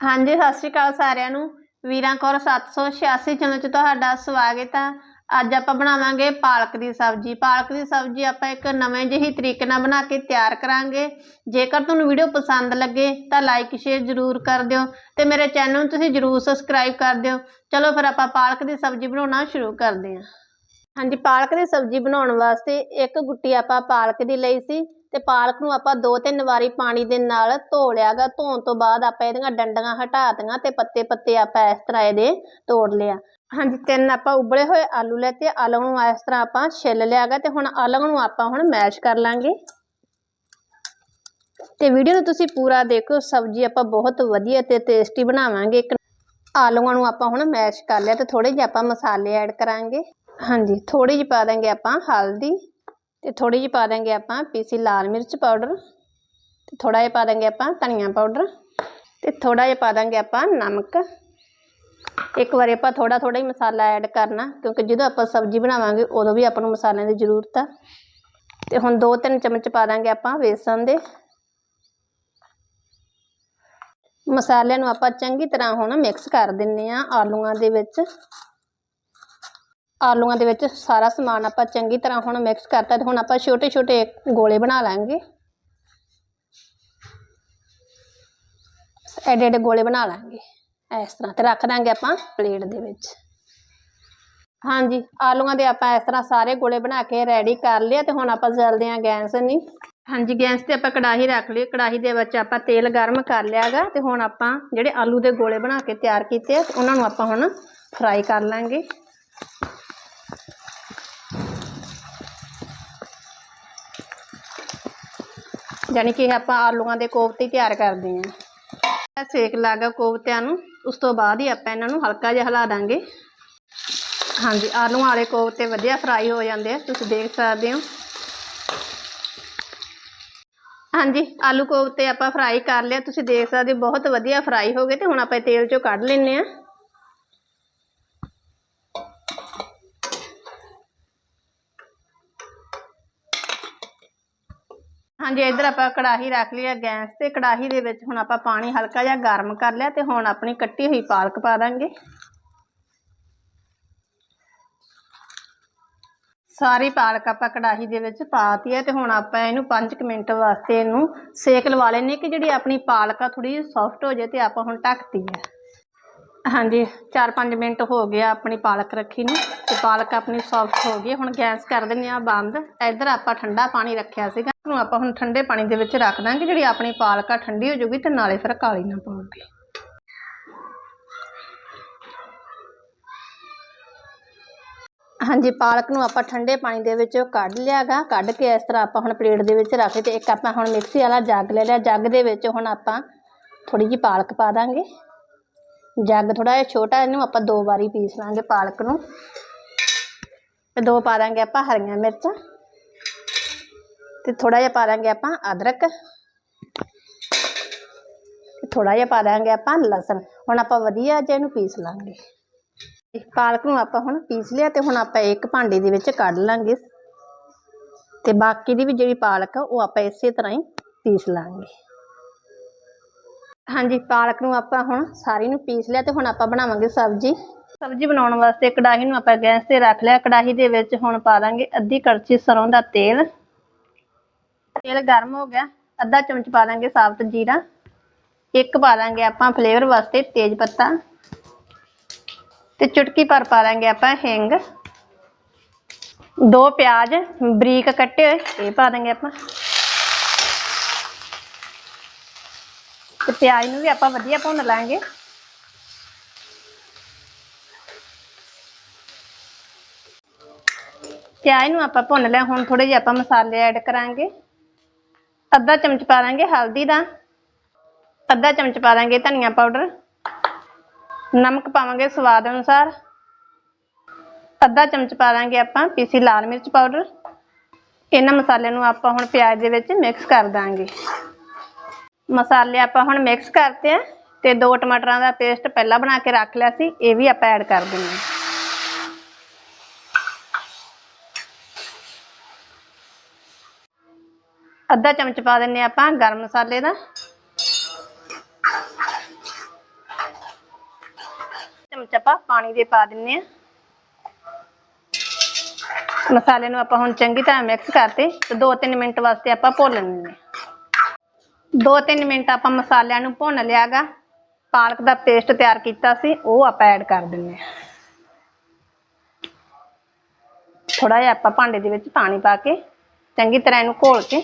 ਹਾਂਜੀ, ਸਤਿ ਸ਼੍ਰੀ ਅਕਾਲ ਸਾਰਿਆਂ ਨੂੰ। ਵੀਰਾਂ ਕੌਰ 786 ਚੈਨਲ 'ਚ ਤੁਹਾਡਾ ਸਵਾਗਤ ਆ। ਅੱਜ ਆਪਾਂ ਬਣਾਵਾਂਗੇ ਪਾਲਕ ਦੀ ਸਬਜ਼ੀ। ਪਾਲਕ ਦੀ ਸਬਜ਼ੀ ਆਪਾਂ ਇੱਕ ਨਵੇਂ ਜਿਹੀ ਤਰੀਕੇ ਨਾਲ ਬਣਾ ਕੇ ਤਿਆਰ ਕਰਾਂਗੇ। ਜੇਕਰ ਤੁਹਾਨੂੰ ਵੀਡੀਓ ਪਸੰਦ ਲੱਗੇ, ਤਾਂ ਲਾਈਕ, ਸ਼ੇਅਰ ਜ਼ਰੂਰ ਕਰ ਦਿਓ ਤੇ ਮੇਰੇ ਚੈਨਲ ਨੂੰ ਤੁਸੀਂ ਜ਼ਰੂਰ ਸਬਸਕ੍ਰਾਈਬ ਕਰ ਦਿਓ। ਚਲੋ ਫਿਰ ਆਪਾਂ ਪਾਲਕ ਦੀ ਸਬਜ਼ੀ ਬਣਾਉਣਾ ਸ਼ੁਰੂ ਕਰਦੇ ਹਾਂ। ਹਾਂਜੀ, ਪਾਲਕ ਦੀ ਸਬਜ਼ੀ ਬਣਾਉਣ ਵਾਸਤੇ ਇੱਕ ਗੁੱਟੀ ਆਪਾਂ ਪਾਲਕ ਦੀ ਲਈ ਸੀ। ਤੇ ਪਾਲਕ ਨੂੰ ਆਪਾਂ ਦੋ ਤਿੰਨ ਵਾਰੀ ਪਾਣੀ ਦੇ ਨਾਲ ਧੋ ਲਿਆਗਾ, ਧੋਣ ਤੋਂ ਬਾਅਦ ਆਪਾਂ ਇਹਦੀਆਂ ਡੰਡੀਆਂ ਹਟਾ ਤੇ ਪੱਤੇ ਪੱਤੇ ਆਪਾਂ ਇਸ ਤਰ੍ਹਾਂ ਇਹਦੇ ਤੋੜ ਲਿਆ। ਹਾਂਜੀ, ਤਿੰਨ ਆਪਾਂ ਉਬਲੇ ਹੋਏ ਆਲੂ ਲੈ ਤੇ ਆਲੂ ਨੂੰ ਇਸ ਤਰ੍ਹਾਂ ਆਪਾਂ ਛਿੱਲ ਲਿਆਗਾ ਤੇ ਹੁਣ ਆਲੂ ਨੂੰ ਆਪਾਂ ਹੁਣ ਮੈਸ਼ ਕਰ ਲਾਂਗੇ। ਤੇ ਵੀਡੀਓ ਨੂੰ ਤੁਸੀਂ ਪੂਰਾ ਦੇਖੋ, ਸਬਜ਼ੀ ਆਪਾਂ ਬਹੁਤ ਵਧੀਆ ਤੇ ਟੇਸਟੀ ਬਣਾਵਾਂਗੇ। ਇੱਕ ਆਲੂਆਂ ਨੂੰ ਆਪਾਂ ਹੁਣ ਮੈਸ਼ ਕਰ ਲਿਆ ਤੇ ਥੋੜੇ ਜਿਹੇ ਆਪਾਂ ਮਸਾਲੇ ਐਡ ਕਰਾਂਗੇ। ਹਾਂਜੀ ਥੋੜੀ ਜਿਹੀ ਪਾ ਦਾਂਗੇ ਆਪਾਂ ਹਲਦੀ। ਅਤੇ ਥੋੜ੍ਹੀ ਜਿਹੀ ਪਾ ਦਾਂਗੇ ਆਪਾਂ ਪੀਸੀ ਲਾਲ ਮਿਰਚ ਪਾਊਡਰ ਅਤੇ ਥੋੜ੍ਹਾ ਜਿਹਾ ਪਾ ਦਾਂਗੇ ਆਪਾਂ ਧਨੀਆ ਪਾਊਡਰ ਅਤੇ ਥੋੜ੍ਹਾ ਜਿਹਾ ਪਾ ਦਾਂਗੇ ਆਪਾਂ ਨਮਕ। ਇੱਕ ਵਾਰੀ ਆਪਾਂ ਥੋੜ੍ਹਾ ਥੋੜ੍ਹਾ ਹੀ ਮਸਾਲਾ ਐਡ ਕਰਨਾ, ਕਿਉਂਕਿ ਜਦੋਂ ਆਪਾਂ ਸਬਜ਼ੀ ਬਣਾਵਾਂਗੇ ਉਦੋਂ ਵੀ ਆਪਾਂ ਨੂੰ ਮਸਾਲਿਆਂ ਦੀ ਜ਼ਰੂਰਤ ਆ। ਤੇ ਹੁਣ ਦੋ ਤਿੰਨ ਚਮਚ ਪਾ ਦਾਂਗੇ ਆਪਾਂ ਵੇਸਣ ਦੇ। ਮਸਾਲਿਆਂ ਨੂੰ ਆਪਾਂ ਚੰਗੀ ਤਰ੍ਹਾਂ ਹੁਣ ਮਿਕਸ ਕਰ ਦਿੰਨੇ ਆ ਆਲੂਆਂ ਦੇ ਵਿੱਚ। ਆਲੂਆਂ ਦੇ ਵਿੱਚ ਸਾਰਾ ਸਮਾਨ ਆਪਾਂ ਚੰਗੀ ਤਰ੍ਹਾਂ ਹੁਣ ਮਿਕਸ ਕਰਤਾ ਤੇ ਹੁਣ ਆਪਾਂ ਛੋਟੇ ਛੋਟੇ ਗੋਲੇ ਬਣਾ ਲਾਂਗੇ। ਐਡੇ ਐਡੇ ਗੋਲੇ ਬਣਾ ਲਾਂਗੇ। ਇਸ ਤਰ੍ਹਾਂ ਤੇ ਰੱਖ ਦਾਂਗੇ ਆਪਾਂ ਪਲੇਟ ਦੇ ਵਿੱਚ। ਹਾਂਜੀ, ਆਲੂਆਂ ਦੇ ਆਪਾਂ ਇਸ ਤਰ੍ਹਾਂ ਸਾਰੇ ਗੋਲੇ ਬਣਾ ਕੇ ਰੈਡੀ ਕਰ ਲਿਆ ਤੇ ਹੁਣ ਆਪਾਂ ਚੱਲਦੇ ਹਾਂ ਗੈਸ ਨਹੀਂ। ਹਾਂਜੀ, ਗੈਸ ਤੇ ਆਪਾਂ ਕੜਾਹੀ ਰੱਖ ਲਈ। ਕੜਾਹੀ ਦੇ ਵਿੱਚ ਆਪਾਂ ਤੇਲ ਗਰਮ ਕਰ ਲਿਆਗਾ ਤੇ ਹੁਣ ਆਪਾਂ ਜਿਹੜੇ ਆਲੂ ਦੇ ਗੋਲੇ ਬਣਾ ਕੇ ਤਿਆਰ ਕੀਤੇ ਉਹਨਾਂ ਨੂੰ ਆਪਾਂ ਹੁਣ ਫਰਾਈ ਕਰ ਲਾਂਗੇ। ਯਾਨੀ ਕਿ ਆਪਾਂ ਆਲੂਆਂ ਦੇ ਕੋਫਤੇ ਤਿਆਰ ਕਰਦੇ ਹਾਂ। ਸੇਕ ਲਾਗਾ ਕੋਫਤਿਆਂ ਨੂੰ, ਉਸ ਤੋਂ ਬਾਅਦ ਹੀ ਆਪਾਂ ਇਹਨਾਂ ਨੂੰ ਹਲਕਾ ਜਿਹਾ ਹਿਲਾ ਦਾਂਗੇ। ਹਾਂਜੀ, ਆਲੂਆਂ ਵਾਲੇ ਕੋਫਤੇ ਵਧੀਆ ਫਰਾਈ ਹੋ ਜਾਂਦੇ ਆ, ਤੁਸੀਂ ਦੇਖ ਸਕਦੇ ਹੋ। ਹਾਂਜੀ, ਆਲੂ ਕੋਫਤੇ ਆਪਾਂ ਫਰਾਈ ਕਰ ਲਿਆ ਤੁਸੀਂ ਦੇਖ ਸਕਦੇ ਹੋ, ਬਹੁਤ ਵਧੀਆ ਫਰਾਈ ਹੋ ਗਏ ਤੇ ਹੁਣ ਆਪਾਂ ਤੇਲ ਚੋਂ ਕੱਢ ਲੈਨੇ ਆ ਹਾਂਜੀ, ਇੱਧਰ ਆਪਾਂ ਕੜਾਹੀ ਰੱਖ ਲਈ ਆ ਗੈਸ ਤੇ। ਕੜਾਹੀ ਦੇ ਵਿੱਚ ਹੁਣ ਆਪਾਂ ਪਾਣੀ ਹਲਕਾ ਜਿਹਾ ਗਰਮ ਕਰ ਲਿਆ ਤੇ ਹੁਣ ਆਪਣੀ ਕੱਟੀ ਹੋਈ ਪਾਲਕ ਪਾ ਦਾਂਗੇ। ਸਾਰੀ ਪਾਲਕ ਆਪਾਂ ਕੜਾਹੀ ਦੇ ਵਿੱਚ ਪਾਤੀ ਹੈ ਤੇ ਹੁਣ ਆਪਾਂ ਇਹਨੂੰ 5 ਮਿੰਟ ਵਾਸਤੇ ਇਹਨੂੰ ਸੇਕ ਲਵਾ ਲੈਣੇ ਕਿ ਜਿਹੜੀ ਆਪਣੀ ਪਾਲਕ ਆ ਥੋੜੀ ਸੌਫਟ ਹੋ ਜਾਏ ਤੇ ਆਪਾਂ ਹੁਣ ਢੱਕਤੀ ਹੈ ਹਾਂਜੀ 4-5 ਮਿੰਟ ਹੋ ਗਿਆ ਆਪਣੀ ਪਾਲਕ ਰੱਖੀ ਨੂੰ ਤੇ ਪਾਲਕ ਆਪਣੀ ਸੌਫਟ ਹੋ ਗਈ ਹੁਣ ਗੈਸ ਕਰ ਦਿੰਦੇ ਆ ਬੰਦ। ਇੱਧਰ ਆਪਾਂ ਠੰਡਾ ਪਾਣੀ ਰੱਖਿਆ ਸੀਗਾ। ਨੂੰ ਆਪਾਂ ਹੁਣ ਠੰਡੇ ਪਾਣੀ ਦੇ ਵਿੱਚ ਰੱਖ ਦਾਂਗੇ। ਜਿਹੜੀ ਆਪਣੀ ਪਾਲਕ ਆ ਠੰਡੀ ਹੋ ਜੂਗੀ ਤੇ ਨਾਲੇ ਫਿਰ ਕਾਲੀ ਨਾ ਪਾਉਗੀ ਹਾਂਜੀ, ਪਾਲਕ ਨੂੰ ਆਪਾਂ ਠੰਡੇ ਪਾਣੀ ਦੇ ਵਿੱਚੋਂ ਕੱਢ ਲਿਆਗਾ। ਕੱਢ ਕੇ ਇਸ ਤਰ੍ਹਾਂ ਆਪਾਂ ਹੁਣ ਪਲੇਟ ਦੇ ਵਿੱਚ ਰੱਖ ਤੇ ਇੱਕ ਆਪਾਂ ਹੁਣ ਮਿਕਸੀ ਵਾਲਾ ਜੱਗ ਲੈ ਲਿਆ। ਜੱਗ ਦੇ ਵਿੱਚ ਹੁਣ ਆਪਾਂ ਥੋੜੀ ਜਿਹੀ ਪਾਲਕ ਪਾ ਦਾਂਗੇ। ਜੱਗ ਥੋੜਾ ਜਿਹਾ ਛੋਟਾ, ਇਹਨੂੰ ਆਪਾਂ ਦੋ ਵਾਰੀ ਪੀਸ ਲਾਂਗੇ ਪਾਲਕ ਨੂੰ। ਤੇ ਦੋ ਪਾ ਦਾਂਗੇ ਆਪਾਂ ਹਰੀਆਂ ਮਿਰਚਾਂ। ਤੇ ਥੋੜਾ ਜਿਹਾ ਪਾ ਦਾਂਗੇ ਆਪਾਂ ਅਦਰਕ। ਤੇ ਥੋੜਾ ਜਿਹਾ ਪਾ ਦਾਂਗੇ ਆਪਾਂ ਲਸਣ। ਹੁਣ ਆਪਾਂ ਵਧੀਆ ਜਿਹਾ ਇਹਨੂੰ ਪੀਸ ਲਾਂਗੇ। ਪਾਲਕ ਨੂੰ ਆਪਾਂ ਹੁਣ ਪੀਸ ਲਿਆ ਤੇ ਹੁਣ ਆਪਾਂ ਇੱਕ ਭਾਂਡੇ ਦੇ ਵਿੱਚ ਕੱਢ ਲਾਂਗੇ। ਤੇ ਬਾਕੀ ਦੀ ਵੀ ਜਿਹੜੀ ਪਾਲਕ ਉਹ ਆਪਾਂ ਇਸੇ ਤਰ੍ਹਾਂ ਹੀ ਪੀਸ ਲਾਂਗੇ। ਹਾਂਜੀ, ਪਾਲਕ ਨੂੰ ਆਪਾਂ ਹੁਣ ਸਾਰੀ ਨੂੰ ਪੀਸ ਲਿਆ ਤੇ ਹੁਣ ਆਪਾਂ ਬਣਾਵਾਂਗੇ ਸਬਜ਼ੀ। ਸਬਜ਼ੀ ਬਣਾਉਣ ਵਾਸਤੇ ਕੜਾਹੀ ਨੂੰ ਆਪਾਂ ਗੈਸ ਤੇ ਰੱਖ ਲਿਆ। ਕੜਾਹੀ ਦੇ ਵਿੱਚ ਹੁਣ ਪਾ ਦਾਂਗੇ ਅੱਧੀ ਕੜਛੀ ਸਰੋਂ ਦਾ ਤੇਲ। ਤੇਲ ਗਰਮ ਹੋ ਗਿਆ। ਅੱਧਾ ਚਮਚ ਪਾ ਦਾਂਗੇ ਸਾਬਤ ਜੀਰਾ। ਇੱਕ ਪਾ ਦਾਂਗੇ ਆਪਾਂ ਫਲੇਵਰ ਵਾਸਤੇ ਤੇਜ ਪੱਤਾ। ਤੇ ਚੁਟਕੀ ਭਰ ਪਾ ਦਾਂਗੇ ਆਪਾਂ ਹਿੰਗ। ਦੋ ਪਿਆਜ਼ ਬਰੀਕ ਕੱਟੇ ਹੋਏ, ਇਹ ਪਾ ਦਾਂਗੇ ਆਪਾਂ। ਤੇ ਪਿਆਜ਼ ਨੂੰ ਵੀ ਆਪਾਂ ਵਧੀਆ ਭੁੰਨ ਲਾਂਗੇ। ਪਿਆਜ਼ ਨੂੰ ਆਪਾਂ ਭੁੰਨ ਲਿਆ, ਹੁਣ ਥੋੜੇ ਜਿਹੇ ਆਪਾਂ ਮਸਾਲੇ ਐਡ ਕਰਾਂਗੇ। ਅੱਧਾ ਚਮਚ ਪਾ ਲਾਂਗੇ ਹਲਦੀ ਦਾ। ਅੱਧਾ ਚਮਚ ਪਾ ਦਾਂਗੇ ਧਨੀਆ ਪਾਊਡਰ। ਨਮਕ ਪਾਵਾਂਗੇ ਸਵਾਦ ਅਨੁਸਾਰ। ਅੱਧਾ ਚਮਚ ਪਾ ਲਾਂਗੇ ਆਪਾਂ ਪੀਸੀ ਲਾਲ ਮਿਰਚ ਪਾਊਡਰ। ਇਹਨਾਂ ਮਸਾਲਿਆਂ ਨੂੰ ਆਪਾਂ ਹੁਣ ਪਿਆਜ਼ ਦੇ ਵਿੱਚ ਮਿਕਸ ਕਰ ਦਾਂਗੇ। ਮਸਾਲੇ ਆਪਾਂ ਹੁਣ ਮਿਕਸ ਕਰਤੇ ਆ ਤੇ ਦੋ ਟਮਾਟਰਾਂ ਦਾ ਪੇਸਟ ਪਹਿਲਾਂ ਬਣਾ ਕੇ ਰੱਖ ਲਿਆ ਸੀ, ਇਹ ਵੀ ਆਪਾਂ ਐਡ ਕਰ ਦਿੰਦੇ ਹਾਂ। ਅੱਧਾ ਚਮਚ ਪਾ ਦਿੰਨੇ ਆਪਾਂ ਗਰਮ ਮਸਾਲੇ ਦਾ। ਚਮਚ ਆਪਾਂ ਪਾਣੀ ਦੇ ਪਾ ਦਿੰਨੇ ਆ ਮਸਾਲੇ ਨੂੰ ਆਪਾਂ ਹੁਣ ਚੰਗੀ ਤਰ੍ਹਾਂ ਮਿਕਸ ਕਰਤੇ ਤੇ 2-3 ਮਿੰਟ ਵਾਸਤੇ ਆਪਾਂ ਭੁੰਨ ਲੈਣੇ ਦੋ ਤਿੰਨ ਮਿੰਟ ਆਪਾਂ ਮਸਾਲਿਆਂ ਨੂੰ ਭੁੰਨ ਲਿਆਗਾ। ਪਾਲਕ ਦਾ ਪੇਸਟ ਤਿਆਰ ਕੀਤਾ ਸੀ, ਉਹ ਆਪਾਂ ਐਡ ਕਰ ਦਿੰਨੇ ਆ। ਥੋੜਾ ਜਿਹਾ ਆਪਾਂ ਭਾਂਡੇ ਦੇ ਵਿੱਚ ਪਾਣੀ ਪਾ ਕੇ, ਚੰਗੀ ਤਰ੍ਹਾਂ ਇਹਨੂੰ ਘੋਲ ਕੇ।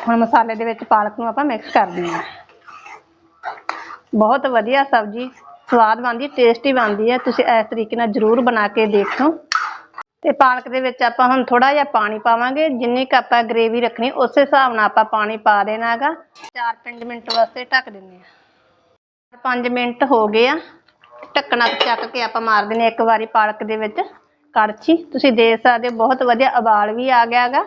ਹੁਣ ਮਸਾਲੇ ਦੇ ਵਿੱਚ ਪਾਲਕ ਨੂੰ ਆਪਾਂ ਮਿਕਸ ਕਰ ਦਿੰਦੇ ਹਾਂ ਬਹੁਤ ਵਧੀਆ ਸਬਜ਼ੀ, ਸਵਾਦ ਬਣਦੀ ਟੇਸਟੀ ਬਣਦੀ ਹੈ ਤੁਸੀਂ ਇਸ ਤਰੀਕੇ ਨਾਲ ਜ਼ਰੂਰ ਬਣਾ ਕੇ ਦੇਖੋ। ਤੇ ਪਾਲਕ ਦੇ ਵਿੱਚ ਆਪਾਂ ਹੁਣ ਥੋੜਾ ਜਿਹਾ ਪਾਣੀ ਪਾਵਾਂਗੇ, ਜਿੰਨੀ ਕੁ ਆਪਾਂ ਗ੍ਰੇਵੀ ਰੱਖਣੀ, ਉਸੇ ਹਿਸਾਬ ਨਾਲ ਆਪਾਂ ਪਾਣੀ ਪਾ ਦੇਣਾ ਹੈਗਾ। 4-5 ਮਿੰਟ ਵਾਸਤੇ ਢੱਕ ਦਿੰਦੇ ਆ 5 ਮਿੰਟ ਹੋ ਗਏ ਆ। ਢੱਕਣਾ ਚੱਕ ਕੇ ਆਪਾਂ ਮਾਰ ਦਿੰਦੇ ਹਾਂ ਇੱਕ ਵਾਰੀ ਪਾਲਕ ਦੇ ਵਿੱਚ। ਕੜਛੀ, ਤੁਸੀਂ ਦੇਖ ਸਕਦੇ ਹੋ, ਬਹੁਤ ਵਧੀਆ ਉਬਾਲ ਵੀ ਆ ਗਿਆ ਹੈਗਾ।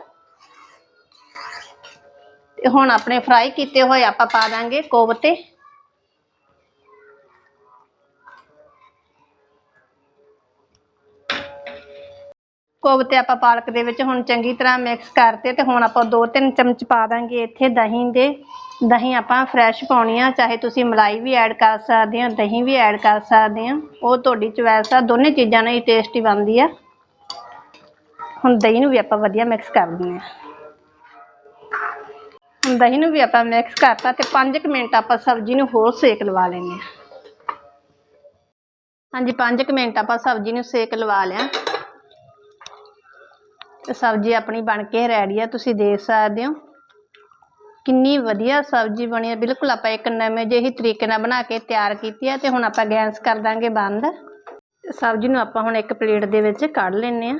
ਤੇ ਹੁਣ ਆਪਣੇ ਫਰਾਈ ਕੀਤੇ ਹੋਏ ਆਪਾਂ ਪਾ ਦਾਂਗੇ ਕੋਵਤੇ ਕੋਫਤੇ ਕੋਫਤੇ ਆਪਾਂ ਪਾਲਕ ਦੇ ਵਿੱਚ ਹੁਣ ਚੰਗੀ ਤਰ੍ਹਾਂ ਮਿਕਸ ਕਰਤੇ ਤੇ ਹੁਣ ਆਪਾਂ ਦੋ ਤਿੰਨ ਚਮਚ ਪਾ ਦਾਂਗੇ ਇੱਥੇ ਦਹੀਂ ਦੇ। ਦਹੀਂ ਆਪਾਂ ਫਰੈਸ਼ ਪਾਉਣੀ ਆ, ਚਾਹੇ ਤੁਸੀਂ ਮਲਾਈ ਵੀ ਐਡ ਕਰ ਸਕਦੇ ਹੋ ਦਹੀਂ ਵੀ ਐਡ ਕਰ ਸਕਦੇ ਹੋ ਉਹ ਤੁਹਾਡੀ ਚੁਆਇਸ ਆ, ਦੋਨੇ ਚੀਜ਼ਾਂ ਨਾਲ ਹੀ ਟੇਸਟੀ ਬਣਦੀ ਆ। ਹੁਣ ਦਹੀਂ ਨੂੰ ਵੀ ਆਪਾਂ ਵਧੀਆ ਮਿਕਸ ਕਰ ਦਿੰਦੇ ਆ। ਹੁਣ ਦਹੀਂ ਨੂੰ ਵੀ ਆਪਾਂ ਮਿਕਸ ਕਰਤਾ ਤੇ 5 ਮਿੰਟ ਆਪਾਂ ਸਬਜ਼ੀ ਨੂੰ ਹੋਰ ਸੇਕ ਲਵਾ ਲੈਂਦੇ ਆ। ਹਾਂਜੀ 5 ਮਿੰਟ ਆਪਾਂ ਸਬਜ਼ੀ ਨੂੰ ਸੇਕ ਲਵਾ ਲਿਆ। ਤੇ ਸਬਜ਼ੀ ਆਪਣੀ ਬਣ ਕੇ ਰੈਡੀ ਆ, ਤੁਸੀਂ ਦੇਖ ਸਕਦੇ ਹੋ। ਕਿੰਨੀ ਵਧੀਆ ਸਬਜ਼ੀ ਬਣੀ ਹੈ ਬਿਲਕੁਲ ਆਪਾਂ ਇੱਕ ਨਵੇਂ ਜਿਹੇ ਤਰੀਕੇ ਨਾਲ ਬਣਾ ਕੇ ਤਿਆਰ ਕੀਤੀ ਹੈ ਤੇ ਹੁਣ ਆਪਾਂ ਗੈਸ ਕਰ ਦਾਂਗੇ ਬੰਦ। ਸਬਜ਼ੀ ਨੂੰ ਆਪਾਂ ਹੁਣ ਇੱਕ ਪਲੇਟ ਦੇ ਵਿੱਚ ਕੱਢ ਲੈਨੇ ਆ।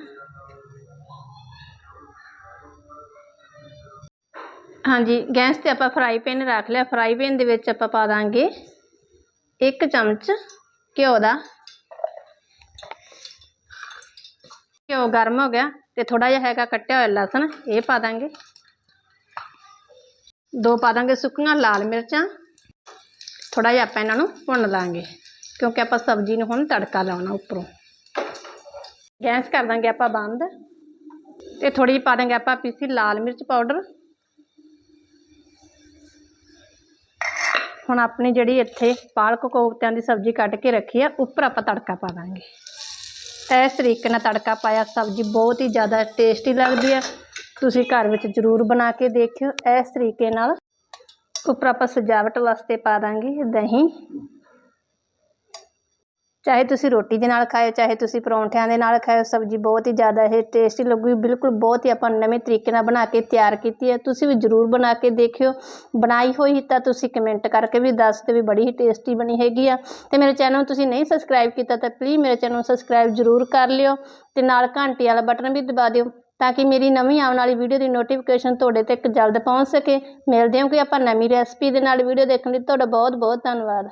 ਹਾਂਜੀ, ਗੈਸ ਤੇ ਆਪਾਂ ਫਰਾਈ ਪੈਨ ਰੱਖ ਲਿਆ। ਫਰਾਈ ਪੈਨ ਦੇ ਵਿੱਚ ਆਪਾਂ ਪਾ ਦਾਂਗੇ ਇੱਕ ਚਮਚ ਘਿਓ ਦਾ। ਘਿਓ ਗਰਮ ਹੋ ਗਿਆ। ਤੇ ਥੋੜਾ ਜਿਹਾ ਹੈਗਾ ਕੱਟਿਆ ਹੋਇਆ ਲਸਣ, ਇਹ ਪਾ ਦਾਂਗੇ। ਦੋ ਪਾ ਦਾਂਗੇ ਸੁੱਕੀਆਂ ਲਾਲ ਮਿਰਚਾਂ। ਥੋੜਾ ਜਿਹਾ ਆਪਾਂ ਇਹਨਾਂ ਨੂੰ ਭੁੰਨ ਲਾਂਗੇ, ਕਿਉਂਕਿ ਆਪਾਂ ਸਬਜ਼ੀ ਨੂੰ ਹੁਣ ਤੜਕਾ ਲਾਉਣਾ ਉੱਪਰੋਂ। ਗੈਸ ਕਰ ਦਾਂਗੇ ਆਪਾਂ ਬੰਦ, ਤੇ ਥੋੜੀ ਜਿਹੀ ਪਾ ਦਾਂਗੇ ਆਪਾਂ ਪੀਸੀ ਲਾਲ ਮਿਰਚ ਪਾਊਡਰ। ਹੁਣ ਆਪਣੀ ਜਿਹੜੀ ਇੱਥੇ ਪਾਲਕ ਕੋਫਤਿਆਂ ਦੀ ਸਬਜ਼ੀ ਕੱਟ ਕੇ ਰੱਖੀ ਆ, ਉੱਪਰ ਆਪਾਂ ਤੜਕਾ ਪਾ ਦਾਂਗੇ। ਇਸ ਤਰੀਕੇ ਨਾਲ ਤੜਕਾ ਪਾਇਆ, ਸਬਜ਼ੀ ਬਹੁਤ ਹੀ ਜ਼ਿਆਦਾ ਟੇਸਟੀ ਲੱਗਦੀ ਹੈ। ਤੁਸੀਂ ਘਰ ਵਿੱਚ ਜ਼ਰੂਰ ਬਣਾ ਕੇ ਦੇਖਿਓ। ਇਸ ਤਰੀਕੇ ਨਾਲ ਉੱਪਰ ਆਪਾਂ ਸਜਾਵਟ ਵਾਸਤੇ ਪਾ ਦਾਂਗੇ ਦਹੀਂ। ਚਾਹੇ ਤੁਸੀਂ ਰੋਟੀ ਦੇ ਨਾਲ ਖਾਓ ਚਾਹੇ ਤੁਸੀਂ ਪਰੌਂਠਿਆਂ ਦੇ ਨਾਲ ਖਾਓ ਸਬਜ਼ੀ ਬਹੁਤ ਹੀ ਜ਼ਿਆਦਾ ਇਹ ਟੇਸਟੀ ਲੱਗੂਗੀ, ਬਿਲਕੁਲ ਬਹੁਤ ਹੀ ਆਪਾਂ ਨਵੇਂ ਤਰੀਕੇ ਨਾਲ ਬਣਾ ਕੇ ਤਿਆਰ ਕੀਤੀ ਹੈ। ਤੁਸੀਂ ਵੀ ਜ਼ਰੂਰ ਬਣਾ ਕੇ ਦੇਖਿਓ। ਬਣਾਈ ਹੋਈ ਤਾਂ ਤੁਸੀਂ ਕਮੈਂਟ ਕਰਕੇ ਵੀ ਦੱਸ ਦਿਓ ਵੀ ਬੜੀ ਹੀ ਟੇਸਟੀ ਬਣੀ ਹੈਗੀ ਆ। ਤੇ ਮੇਰੇ ਚੈਨਲ ਨੂੰ ਤੁਸੀਂ ਨਹੀਂ ਸਬਸਕ੍ਰਾਈਬ ਕੀਤਾ ਤਾਂ ਪਲੀਜ਼ ਮੇਰੇ ਚੈਨਲ ਨੂੰ ਸਬਸਕ੍ਰਾਈਬ ਜ਼ਰੂਰ ਕਰ ਲਿਓ ਤੇ ਨਾਲ ਘੰਟੀ ਵਾਲਾ ਬਟਨ ਵੀ ਦਬਾ ਦਿਓ ਤਾਂ ਕਿ ਮੇਰੀ ਨਵੀਂ ਆਉਣ ਵਾਲੀ ਵੀਡੀਓ ਦੀ ਨੋਟੀਫਿਕੇਸ਼ਨ ਤੁਹਾਡੇ ਤੱਕ ਜਲਦ ਪਹੁੰਚ ਸਕੇ। ਮਿਲਦੇ ਹਾਂ ਕਿ ਆਪਾਂ ਨਵੀਂ ਰੈਸਪੀ ਦੇ ਨਾਲ ਵੀਡੀਓ ਦੇਖਣ ਲਈ। ਤੁਹਾਡਾ ਬਹੁਤ ਬਹੁਤ ਧੰਨਵਾਦ।